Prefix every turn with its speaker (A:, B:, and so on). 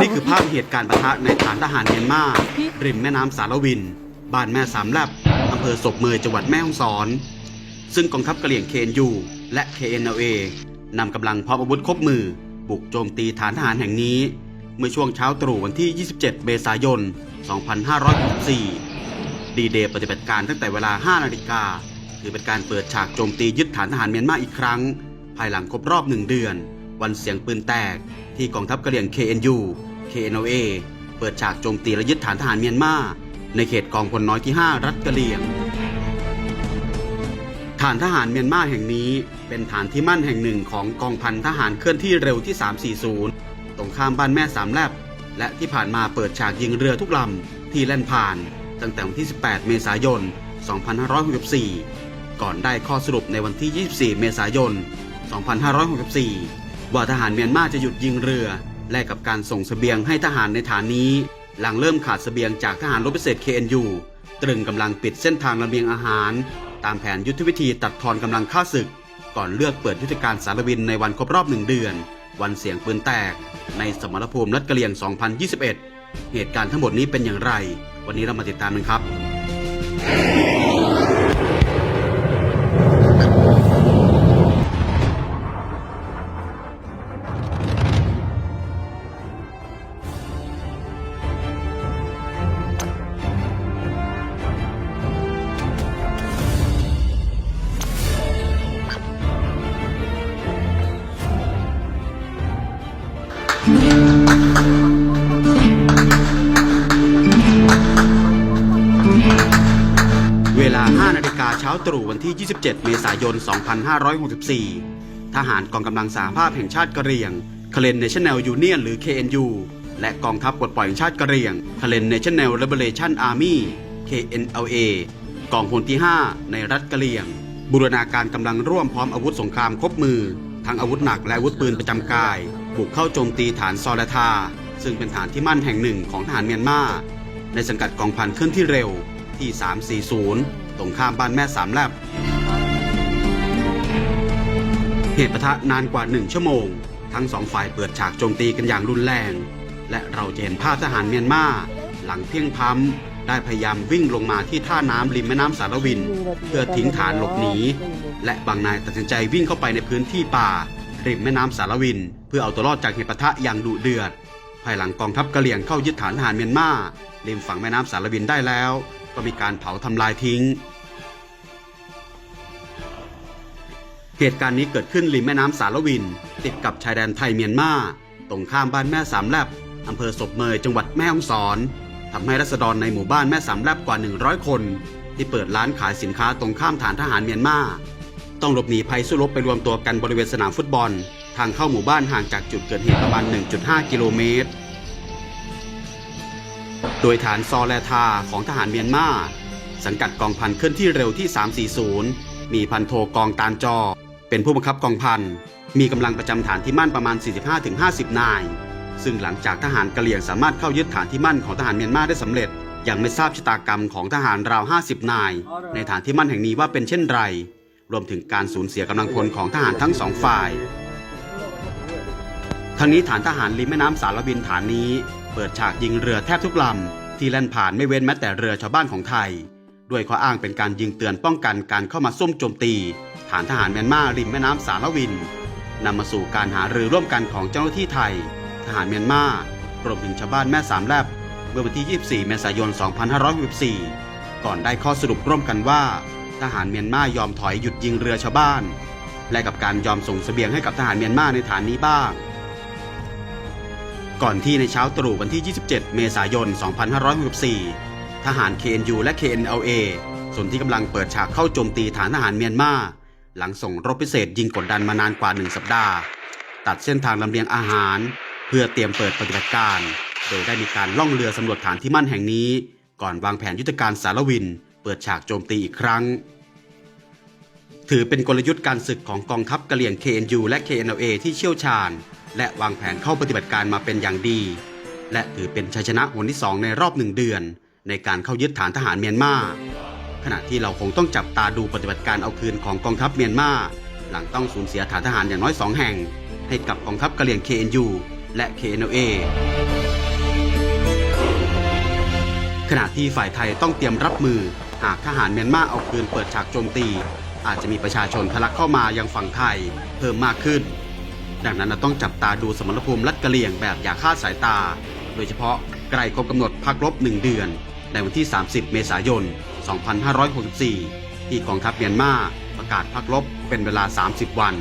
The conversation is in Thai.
A: นี่คือภาพเหตุการณ์ปะทะในฐานทหารเมียนมาริมแม่น้ำสารวิน บ้านแม่สามแลบอำเภอศพเมยจังหวัดแม่ฮ่องสอน ซึ่งกองทัพกะเหรี่ยง KNU และ KNLA นำกำลังพร้อมอาวุธครบมือ บุกโจมตีฐานทหารแห่งนี้ เมื่อช่วงเช้าตรู่วันที่ 27 เมษายน 2564 ดีเดย์ปฏิบัติการตั้งแต่เวลา 5 นาฬิกาถือเป็นการเปิดฉากโจมตียึดฐานทหารเมียนมาอีกครั้ง ภายหลังครบรอบหนึ่งเดือน วันเสียงปืนแตก ที่กองทัพกะเหรี่ยง KNU KNLA เปิดฉากโจมตีและยึดฐานทหารเมียนมา ในเขตกองพลน้อยที่ 5 รัฐกะเหรี่ยง ฐานทหารเมียนมาแห่งนี้เป็นฐานที่มั่นแห่งหนึ่งของกองพันทหารเคลื่อนที่เร็วที่ 340 ตรงข้ามบ้านแม่สามแลบ และที่ผ่านมาเปิดฉากยิงเรือทุกลำที่แล่นผ่าน ตั้งแต่วันที่ 18 เมษายน 2564 ก่อนได้ข้อสรุปในวันที่ 24 เมษายน 2564 ว่าทหารเมียนมาจะหยุดยิงเรือ แลกกับการส่งเสบียงให้ทหารในฐานนี้ หลังเริ่มขาดเสบียงจากทหารรบพิเศษ KNU ตรึงกำลังปิดเส้นทางลำเลียงอาหาร ตามแผนยุทธวิธีตัดทอนกำลังฆ่าศึก ก่อนเลือกเปิดยุทธการสารวินในวันครบรอบหนึ่งเดือน วันเสียงปืนแตก ในสมรภูมิรัฐกะเหรี่ยง 2021 เหตุการณ์ทั้งหมดนี้เป็นอย่างไร วันนี้เรามาติดตามกันครับ เช้าตรู่วันที่ 27 เมษายน 2564 ทหารกองกำลังสหภาพแห่งชาติกะเหรี่ยงเคเลนเนชั่นแนลยูเนียนหรือ KNU และกองทัพปลดปล่อยแห่งชาติกะเหรี่ยงเคเลนเนชั่นแนลเ i เบเลชันอาร์มี่ KNLA กองพลที่ 5 ในรัฐกะเหรี่ยง บูรณาการกำลังร่วมพร้อมอาวุธสงครามครบมือ ทั้งอาวุธหนักและอาวุธปืนประจำกาย บุกเข้าโจมตีฐานซอลาทา ซึ่งเป็นฐานที่มั่นแห่งหนึ่งของทหารเมียนมาในสังกัดกองพันเคลื่อนที่เร็วที่ 340 รงข้ามบ้านแม่สามแลบเหตุปะทะนานกว่า1ชั่วโมง ทั้งสองฝ่ายเปิดฉากโจมตีกันอย่างรุนแรง และเราจะเห็นภาพทหารเมียนมาหลังเพียงพร้ำได้พยายามวิ่งลงมาที่ท่าน้ำริมแม่น้ำสารวิน เพื่อทิ้งฐานหลบหนี และบางนายตัดสินใจวิ่งเข้าไปในพื้นที่ป่า ริมแม่น้ำสารวิน เพื่อเอาตัวรอดจากเหตุปะทะอย่างดุเดือด ภายหลังกองทัพกะเหรี่ยงเข้ายึดฐานทหารเมียนมาริมฝั่งแม่น้ำสารวินได้แล้ว ก็มีการเผาทำลายทิ้ง เหตุการณ์นี้เกิดขึ้นริมแม่น้ำสารวิน ติดกับชายแดนไทยเมียนมา ตรงข้ามบ้านแม่สามแลบอำเภอศพเมยจังหวัดแม่ฮ่องสอนทำให้รัษฎรในหมู่บ้านแม่สามแลบกว่า 100 คน ที่เปิดร้านขายสินค้าตรงข้ามฐานทหารเมียนมาต้องหลบหนีภัยสู้รบไปรวมตัวกันบริเวณสนามฟุตบอล ทางเข้าหมู่บ้านห่างจากจุดเกิดเหตุประมาณ 1.5 กิโลเมตร โดยฐานซอแลทาของทหารเมียนมา สังกัดกองพันเคลื่อนที่เร็วที่ 340 มีพันโทกองตานจอ เป็นผู้บังคับกองพัน มีกำลังประจำฐานที่มั่นประมาณ 45-50 นาย ซึ่งหลังจากทหารกะเหรี่ยงสามารถเข้ายึดฐานที่มั่นของทหารเมียนมาได้สำเร็จ ยังไม่ทราบชะตากรรมของทหารราว 50 นาย ในฐานที่มั่นแห่งนี้ว่าเป็นเช่นไร รวมถึงการสูญเสียกำลังพลของทหารทั้งสองฝ่ายทั้งนี้ฐานทหารริมแม่น้ำสารวินฐานนี้ เปิดฉากยิงเรือแทบทุกลำที่แล่นผ่านไม่เว้นแม้แต่เรือชาวบ้านของไทย ด้วยข้ออ้างเป็นการยิงเตือนป้องกันการเข้ามาซุ่มโจมตี ฐานทหารเมียนมาริมแม่น้ำสารวินนำมาสู่การหารือร่วมกันของเจ้าหน้าที่ไทย ทหารเมียนมารวมถึงชาวบ้านแม่สามแลบเมื่อวันที่ 24 เมษายน 2564 ก่อนได้ข้อสรุปร่วมกันว่า ทหารเมียนมายอมถอยหยุดยิงเรือชาวบ้าน และกับการยอมส่งเสบียงให้กับทหารเมียนมาในฐานนี้บ้าง ก่อนที่ในเช้าตรู่วันที่ 27 เมษายน 2564 ทหาร KNU และ KNLA ส่วนที่กำลังเปิดฉากเข้าโจมตีฐานทหารเมียนมา หลังส่งรบพิเศษยิงกดดันมานานกว่า 1 สัปดาห์ ตัดเส้นทางลำเลียงอาหาร เพื่อเตรียมเปิดปฏิบัติการ โดยได้มีการล่องเรือสำรวจฐานที่มั่นแห่งนี้ ก่อนวางแผนยุทธการสารวิน เปิดฉากโจมตีอีกครั้ง ถือเป็นกลยุทธ์การศึกของกองทัพกะเหรี่ยง KNU และ KNLA ที่เชี่ยวชาญ และวางแผนเข้าปฏิบัติการมาเป็นอย่างดี และถือเป็นชัยชนะหนที่สองในรอบหนึ่งเดือน ในการเข้ายึดฐานทหารเมียนมา ขณะที่เราคงต้องจับตาดูปฏิบัติการเอาคืนของกองทัพเมียนมาหลังต้องสูญเสียฐานทหารอย่างน้อยสองแห่ง ให้กับกองทัพกะเหรี่ยง KNU และ KNLA ขณะที่ฝ่ายไทยต้องเตรียมรับมือ หากทหารเมียนมาเอาคืนเปิดฉากโจมตี อาจจะมีประชาชนทะลักเข้ามายังฝั่งไทยเพิ่มมากขึ้น ดังนั้นเราต้องจับตาดูสมรภูมิลัดกะเหลี่ยงแบบอย่าคาดสายตา โดยเฉพาะใกล้ครบกำหนดพักรบ1เดือนในวันที่ 30 เมษายน 2564 ที่กองทัพเมียนมาประกาศพักรบเป็นเวลา 30 วัน